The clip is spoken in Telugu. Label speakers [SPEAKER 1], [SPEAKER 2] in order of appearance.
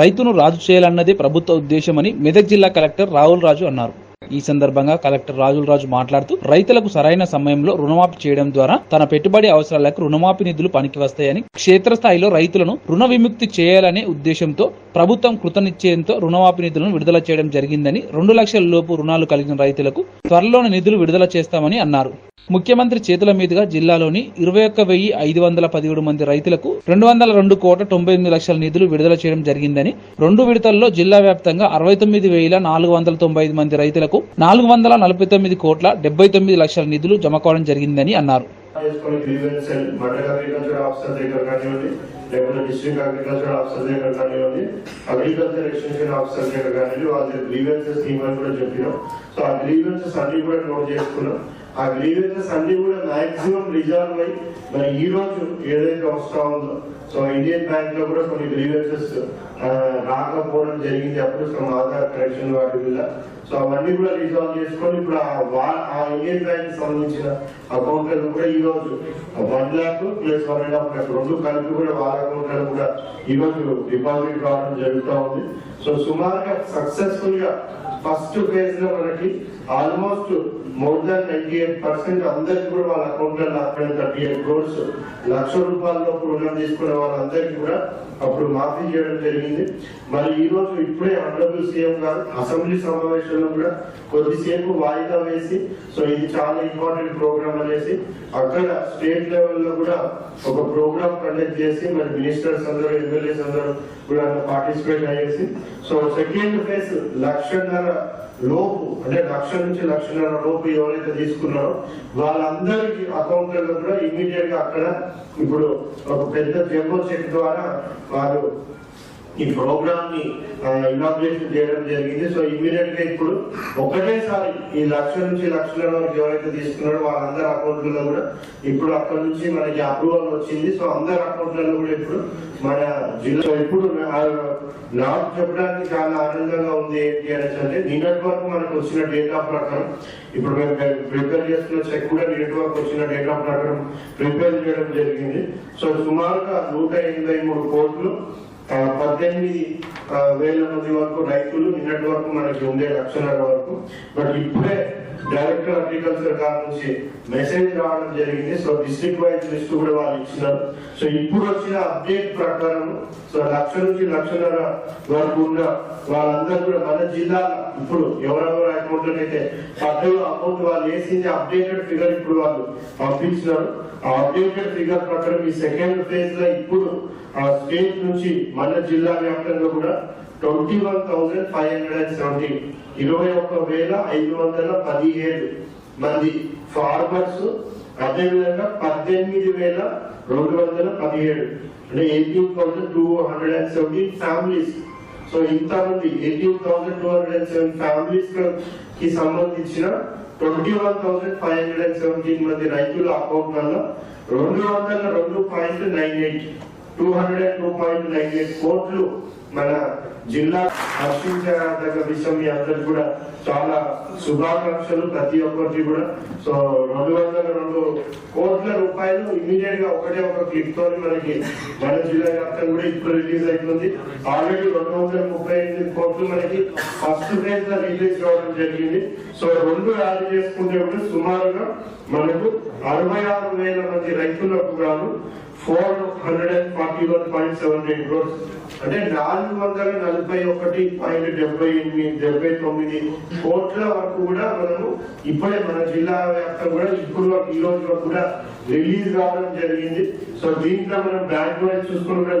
[SPEAKER 1] రైతును రాజు చేయాలన్నదే ప్రభుత్వ ఉద్దేశమని మెదక్ జిల్లా కలెక్టర్ రాహుల్ రాజు అన్నారు. ఈ సందర్భంగా కలెక్టర్ రాజుల రాజు మాట్లాడుతూ రైతులకు సరైన సమయంలో రుణమాఫీ చేయడం ద్వారా తన పెట్టుబడి అవసరాలకు రుణమాఫీ నిధులు పనికి వస్తాయని క్షేత్రస్థాయిలో రైతులను రుణ విముక్తి చేయాలనే ఉద్దేశంతో ప్రభుత్వం కృతనిశ్చయంతో రుణమాఫీ నిధులను విడుదల చేయడం జరిగిందని రెండు లక్షల లోపు రుణాలు కలిగిన రైతులకు త్వరలోనే నిధులు విడుదల చేస్తామని అన్నారు. ముఖ్యమంత్రి చేతుల మీదుగా జిల్లాలోని ఇరవై ఒక్క వెయ్యి ఐదు వందల పదిహేడు మంది రైతులకు రెండు వందల రెండు కోట్ల తొంభై ఎనిమిది లక్షల నిధులు విడుదల చేయడం జరిగిందని రెండు విడతల్లో జిల్లా వ్యాప్తంగా అరవై తొమ్మిది వేల నాలుగు వందల తొంభై ఐదు మంది రైతులకు నాలుగు వందల నలభై తొమ్మిది కోట్ల డెబ్బై తొమ్మిది లక్షల నిధులు జమ కావడం జరిగిందని అన్నారు.
[SPEAKER 2] అగ్రికల్చర్ లేకపోతే డిస్ట్రిక్ట్ అగ్రికల్చర్ ఆఫీసర్ దగ్గర కానివ్వండి అగ్రికల్చర్ ఎక్స్టెన్షన్ ఆఫీసర్ దగ్గర కానివ్వండి వాళ్ళ గ్రీవెన్సెస్ ఇవ్వని కూడా చెప్పినాం. సో ఆ గ్రీవెన్సెస్ అన్ని కూడా నోట్ చేసుకున్నాం. ఆ గ్రీవెన్సెస్ అన్ని కూడా మాక్సిమం రిజాల్వ్ అయ్యి మరి ఈ రోజు ఏదైతే వస్తా ఉందో సో ఇండియన్ బ్యాంక్లో కూడా కొన్ని గ్రీవెన్సెస్ రాకపోవడం జరిగింది. అప్పుడు సో ఆధార్ కనెక్షన్ వాటి వల్ల సో అవన్నీ కూడా రిజాల్వ్ చేసుకొని ఇప్పుడు ఆ ఇండియన్ బ్యాంక్ సంబంధించిన అకౌంట్లను కూడా ఈ రోజు one lakh plus one and half lakh రెండు కలిపి కూడా వాళ్ళ అకౌంట్లను కూడా ఈ రోజు డిపాజిట్ రావడం జరుగుతూ ఉంది. సో సుమారుగా సక్సెస్ఫుల్గా ఫస్ట్ ఫేజ్లో మనకి almost more than ninety eight percent అందరికి కూడా వాళ్ళ అకౌంట్లలో అక్కడ థర్టీ ఎయిట్ క్రోర్స్ లక్ష రూపాయల రుణం తీసుకునే వాళ్ళందరికీ కూడా అప్పుడు మాఫీ చేయడం జరిగింది. మరి ఈ రోజు ఇప్పుడే ఆనరబుల్ సీఎం గారు అసెంబ్లీ సమావేశంలో కూడా కొద్దిసేపు వాయిదా వేసి సో ఇది చాలా ఇంపార్టెంట్ ప్రోగ్రామ్ అనేసి అక్కడ స్టేట్ లెవెల్లో కూడా ఒక ప్రోగ్రామ్ కండక్ట్ చేసి మరి మినిస్టర్స్ అందరూ ఎమ్మెల్యేస్ అందరూ కూడా పార్టిసిపేట్ అయ్యేసి సో సెకండ్ ఫేజ్ లక్షన్నర లోపు అంటే లక్ష నుంచి లక్షన్నర లోపు ఎవరైతే తీసుకున్నారో వాళ్ళందరికి అకౌంట్లలో కూడా ఇమీడియట్గా అక్కడ ఇప్పుడు ఒక పెద్ద జంబో చెక్ ద్వారా వారు ఈ ప్రోగ్రామ్ని ఇనాగ్రేషన్ చేయడం జరిగింది. సో ఇమీడియట్గా ఇప్పుడు ఒకటేసారి ఈ లక్ష నుంచి లక్షల వరకు ఎవరైతే తీసుకున్నారో వాళ్ళందరి అకౌంట్లలో కూడా ఇప్పుడు అక్కడ నుంచి మనకి అప్రూవల్ వచ్చింది. సో అందరి అకౌంట్లలో కూడా ఇప్పుడు మన జిల్లా ఇప్పుడు నాకు చెప్పడానికి చాలా ఆనందంగా ఉంది ఏంటి అనేసి అంటే నిన్నటి వరకు మనకు వచ్చిన డేటా ప్రకారం ఇప్పుడు మేము ప్రిపేర్ చేస్తున్న చెక్ కూడా నిన్నటి వరకు వచ్చిన డేటా ప్రకారం ప్రిపేర్ చేయడం జరిగింది. సో సుమారుగా నూట ఎనభై మూడు కోట్లు పద్దెనిమిది వేల మంది వరకు రైతులు నిన్నటి వరకు మనకి ఉండే లక్షన్నర వరకు. బట్ ఇప్పుడే డైరెక్టర్ అగ్రికల్చర్ గారి నుంచి మెసేజ్ రావడం జరిగింది. సో డిస్ట్రిక్ట్ వైజ్ లిస్ట్ కూడా వాళ్ళు ఇచ్చినారు. సో ఇప్పుడు వచ్చిన అప్డేట్ ప్రకారం సో లక్ష నుంచి లక్షన్నర వరకు ఉన్న వాళ్ళందరూ కూడా మన జిల్లా ఇప్పుడు ఎవరెవరు అకౌంట్ అయితే పద్దెనిమిది అకౌంట్ వాళ్ళు వేసింది అప్డేటెడ్ ఫిగర్ ఇప్పుడు వాళ్ళు పంపించినారు. ఆ అప్డేటెడ్ ఫిగర్ ప్రకారం ఈ సెకండ్ ఫేజ్లో ఇప్పుడు స్టేట్ నుంచి మన జిల్లా వ్యాప్తంగా కూడా twenty one thousand five hundred and seventy ఇరవై ఒక్క వేల ఐదు వందల పదిహేడు మంది ఫార్మర్స్ అదేవిధంగా పద్దెనిమిది వేల రెండు వందల పదిహేడు అంటే eighteen thousand two hundred and seventy families. So ఇంతమంది eighteen thousand two hundred and seven ఫ్యామిలీస్కి సంబంధించిన twenty one thousand five hundred and seventeen మంది రైతుల అకౌంట్ వల్ల రెండు వందల రెండు point nine eight two hundred and two point nine eight కోట్లు మన జిల్లా హర్షించదగ్గ విషయం మీ అందరికి కూడా చాలా శుభాకాంక్షలు ప్రతి ఒక్కరికి కూడా. సో రెండు వందల రెండు కోట్ల రూపాయలు ఇమీడియట్గా ఒకటే ఒక క్లిక్తో మనకి మన జిల్లా వ్యాప్తంగా కూడా ఇప్పుడు రిలీజ్ అవుతుంది. ఆల్రెడీ రెండు వందల ముప్పై ఎనిమిది కోట్లు మనకి ఫస్ట్ ఫేజ్లో రిలీజ్ కావడం జరిగింది. సో రెండు యాడ్ చేసుకుంటే కూడా సుమారుగా మనకు అరవై ఆరు వేల మంది రైతులకు గాను four hundred and forty one point seven eight crores అంటే నాలుగు వందల నలభై ఒకటి పాయింట్ డెబ్బై ఎనిమిది డెబ్బై తొమ్మిది కోట్ల వరకు కూడా మనము ఇప్పుడే మన జిల్లా వ్యాప్తం కూడా ఇప్పుడు వరకు ఈ రోజు వరకు కూడా రిలీజ్ కావడం జరిగింది. సో దీంట్లో మనం బ్యాంక్ వైజ్ చూసుకున్న